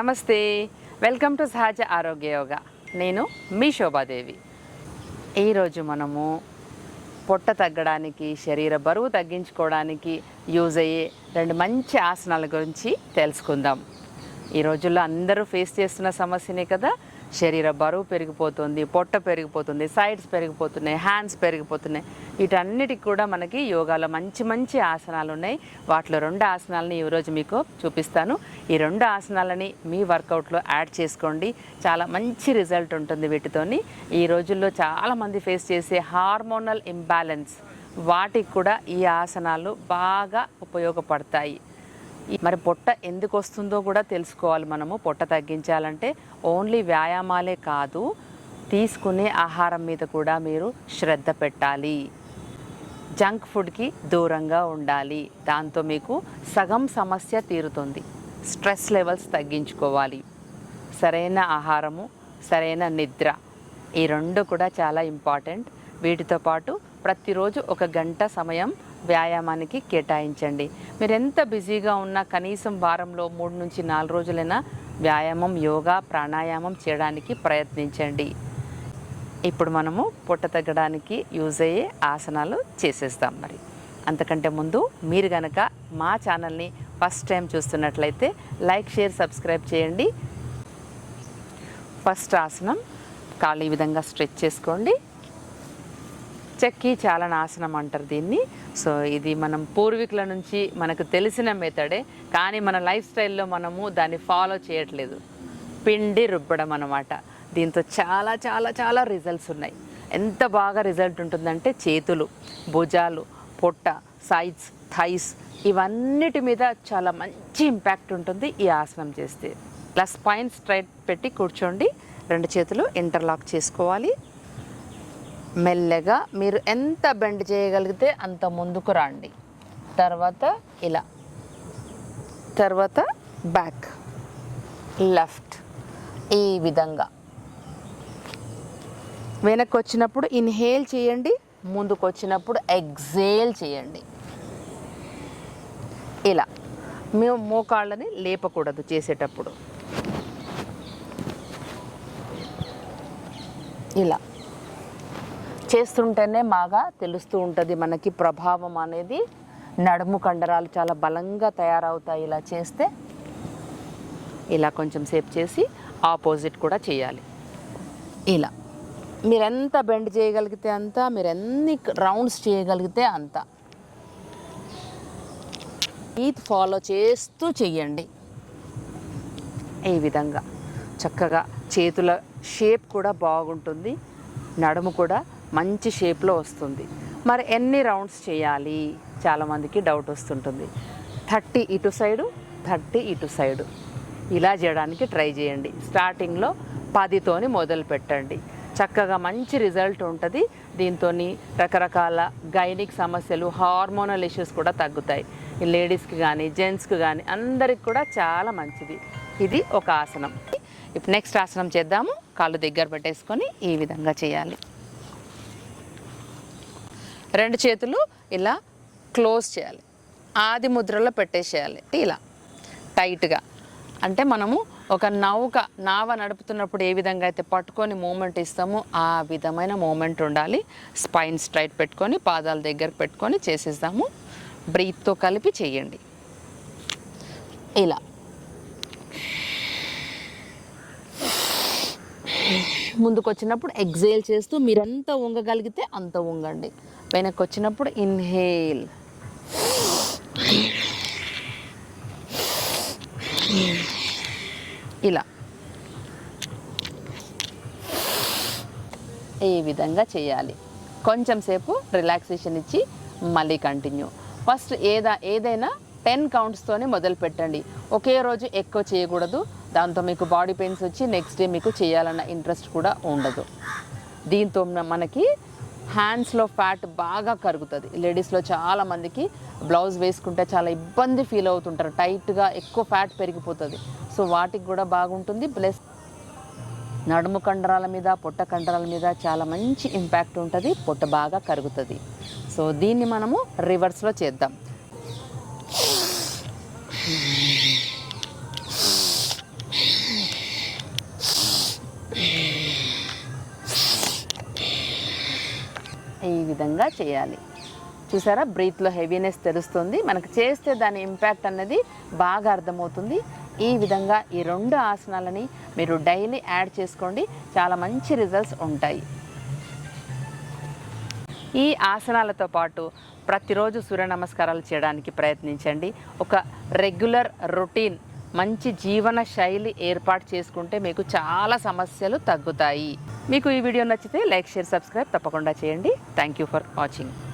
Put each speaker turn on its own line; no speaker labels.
నమస్తే. Welcome to సహజ ఆరోగ్య యోగ. నేను మీ శోభాదేవి. ఈరోజు మనము పొట్ట తగ్గడానికి శరీర బరువు తగ్గించుకోవడానికి యూజ్ అయ్యే రెండు మంచి ఆసనాల గురించి తెలుసుకుందాం. ఈ రోజుల్లో అందరూ ఫేస్ చేస్తున్న సమస్యనే కదా శరీర బరువు పెరిగిపోతుంది పొట్ట పెరిగిపోతుంది సైడ్స్ పెరిగిపోతున్నాయి హ్యాండ్స్ పెరిగిపోతున్నాయి. వీటన్నిటికి కూడా మనకి యోగాలో మంచి మంచి ఆసనాలు ఉన్నాయి. వాటిలో రెండు ఆసనాలని ఈరోజు మీకు చూపిస్తాను. ఈ రెండు ఆసనాలని మీ వర్కౌట్లో యాడ్ చేసుకోండి. చాలా మంచి రిజల్ట్ ఉంటుంది వీటితోని. ఈ రోజుల్లో చాలామంది ఫేస్ చేసే హార్మోనల్ ఇంబ్యాలెన్స్ వాటికి కూడా ఈ ఆసనాలు బాగా ఉపయోగపడతాయి. మరి పొట్ట ఎందుకు వస్తుందో కూడా తెలుసుకోవాలి మనము. పొట్ట తగ్గించాలంటే ఓన్లీ వ్యాయామాలే కాదు తీసుకునే ఆహారం మీద కూడా మీరు శ్రద్ధ పెట్టాలి. జంక్ ఫుడ్కి దూరంగా ఉండాలి. దాంతో మీకు సగం సమస్య తీరుతుంది. స్ట్రెస్ లెవెల్స్ తగ్గించుకోవాలి. సరైన ఆహారము సరైన నిద్ర ఈ రెండు కూడా చాలా ఇంపార్టెంట్. వీటితో పాటు ప్రతిరోజు ఒక గంట సమయం వ్యాయామానికి కేటాయించండి. మీరు ఎంత బిజీగా ఉన్నా కనీసం వారంలో మూడు నుంచి నాలుగు రోజులైనా వ్యాయామం యోగా ప్రాణాయామం చేయడానికి ప్రయత్నించండి. ఇప్పుడు మనము పొట్ట తగ్గడానికి యూజ్ అయ్యే ఆసనాలు చేసేస్తాం మరి. అంతకంటే ముందు మీరు గనక మా ఛానల్ని ఫస్ట్ టైం చూస్తున్నట్లయితే లైక్ షేర్ సబ్స్క్రైబ్ చేయండి. ఫస్ట్ ఆసనం కాళ్ళు ఈ విధంగా స్ట్రెచ్ చేసుకోండి. చెక్కి చాలా నాశనం అంటారు దీన్ని. సో ఇది మనం పూర్వీకుల నుంచి మనకు తెలిసిన మెథడే కానీ మన లైఫ్ స్టైల్లో మనము దాన్ని ఫాలో చేయట్లేదు. పిండి రుబ్బడం అనమాట దీంతో చాలా చాలా చాలా రిజల్ట్స్ ఉన్నాయి. ఎంత బాగా రిజల్ట్ ఉంటుందంటే చేతులు భుజాలు పొట్ట సైజ్ థైస్ ఇవన్నిటి మీద చాలా మంచి ఇంపాక్ట్ ఉంటుంది ఈ ఆసనం చేస్తే. ప్లస్ స్పైన్ స్ట్రైట్ పెట్టి కూర్చోండి. రెండు చేతులు ఇంటర్లాక్ చేసుకోవాలి. మెల్లగా మీరు ఎంత బెండ్ చేయగలిగితే అంత ముందుకు రండి. తర్వాత ఇలా. తర్వాత బ్యాక్. లెఫ్ట్. ఈ విధంగా. వెనక్కి వచ్చినప్పుడు ఇన్హేల్ చేయండి. ముందుకు వచ్చినప్పుడు ఎగ్జేల్ చేయండి. ఇలా. మేము మోకాళ్ళని లేపకూడదు చేసేటప్పుడు. ఇలా. చేస్తుంటేనే బాగా తెలుస్తూ ఉంటుంది మనకి ప్రభావం అనేది. నడుము కండరాలు చాలా బలంగా తయారవుతాయి ఇలా చేస్తే. ఇలా కొంచెం సేపు చేసి ఆపోజిట్ కూడా చేయాలి. ఇలా. మీరు ఎంత బెండ్ చేయగలిగితే అంత మీరు ఎన్ని రౌండ్స్ చేయగలిగితే అంత. ఈత్ ఫాలో చేస్తూ చెయ్యండి. ఈ విధంగా చక్కగా చేతుల షేప్ కూడా బాగుంటుంది. నడుము కూడా మంచి షేప్లో వస్తుంది. మరి ఎన్ని రౌండ్స్ చేయాలి? చాలామందికి డౌట్ వస్తుంటుంది. థర్టీ ఇటు సైడు థర్టీ ఇటు సైడు. ఇలా చేయడానికి ట్రై చేయండి. స్టార్టింగ్లో పదితోని మొదలు పెట్టండి. చక్కగా మంచి రిజల్ట్ ఉంటుంది. దీంతో రకరకాల గైనిక్ సమస్యలు హార్మోనల్ ఇష్యూస్ కూడా తగ్గుతాయి. ఈ లేడీస్కి కానీ జెంట్స్కి కానీ అందరికి కూడా చాలా మంచిది. ఇది ఒక ఆసనం. ఇప్పుడు నెక్స్ట్ ఆసనం చేద్దాము. కాళ్ళు దగ్గర పెట్టేసుకొని ఈ విధంగా చేయాలి. రెండు చేతులు ఇలా క్లోజ్ చేయాలి. ఆది ముద్రలో పెట్టేసేయాలి. ఇలా. టైట్గా. అంటే మనము ఒక నౌక నావ నడుపుతున్నప్పుడు ఏ విధంగా అయితే పట్టుకొని మూమెంట్ ఇస్తామో ఆ విధమైన మూమెంట్ ఉండాలి. స్పైన్ స్ట్రైట్ పెట్టుకొని పాదాల దగ్గర పెట్టుకొని చేసేద్దాము. బ్రీత్తో కలిపి చేయండి. ఇలా. ముందుకు వచ్చినప్పుడు ఎగ్జేల్ చేస్తూ మీరెంత వంగగలిగితే అంత వంగండి. వెనక్కి వచ్చినప్పుడు ఇన్హేల్ ఇలా. ఈ విధంగా చేయాలి? కొంచెం సేపు రిలాక్సేషన్ ఇచ్చి మళ్ళీ కంటిన్యూ ఫస్ట్ ఏదా ఏదైనా టెన్ కౌంట్స్తోనే మొదలు పెట్టండి ఒకే రోజు ఎక్కువ చేయకూడదు. దాంతో మీకు బాడీ పెయిన్స్ వచ్చి నెక్స్ట్ డే మీకు చేయాలన్న ఇంట్రెస్ట్ కూడా ఉండదు. దీంతో మనకి హ్యాండ్స్లో ఫ్యాట్ బాగా కరుగుతుంది. లేడీస్లో చాలామందికి బ్లౌజ్ వేసుకుంటే చాలా ఇబ్బంది ఫీల్ అవుతుంటారు. టైట్గా ఎక్కువ ఫ్యాట్ పెరిగిపోతుంది. సో వాటికి కూడా బాగుంటుంది. ప్లస్ నడుము కండరాల మీద పొట్ట కండరాల మీద చాలా మంచి ఇంపాక్ట్ ఉంటుంది. పొట్ట బాగా కరుగుతుంది. సో దీన్ని మనము రివర్స్లో చేద్దాం. ఈ విధంగా చేయాలి. చూసారా? బ్రీత్లో హెవీనెస్ తెలుస్తుంది. మనకు చేస్తే దాని ఇంపాక్ట్ అన్నది బాగా అర్థమవుతుంది. ఈ విధంగా ఈ రెండు ఆసనాలని మీరు డైలీ యాడ్ చేసుకోండి. చాలా మంచి రిజల్ట్స్ ఉంటాయి. ఈ ఆసనాలతో పాటు ప్రతిరోజు సూర్య నమస్కారాలు చేయడానికి ప్రయత్నించండి. ఒక రెగ్యులర్ రొటీన్ మంచి జీవన శైలి ఏర్పాటు చేసుకుంటే మీకు చాలా సమస్యలు తగ్గుతాయి. మీకు ఈ వీడియో నచ్చితే లైక్ షేర్ సబ్స్క్రైబ్ తప్పకుండా చేయండి. Thank you for watching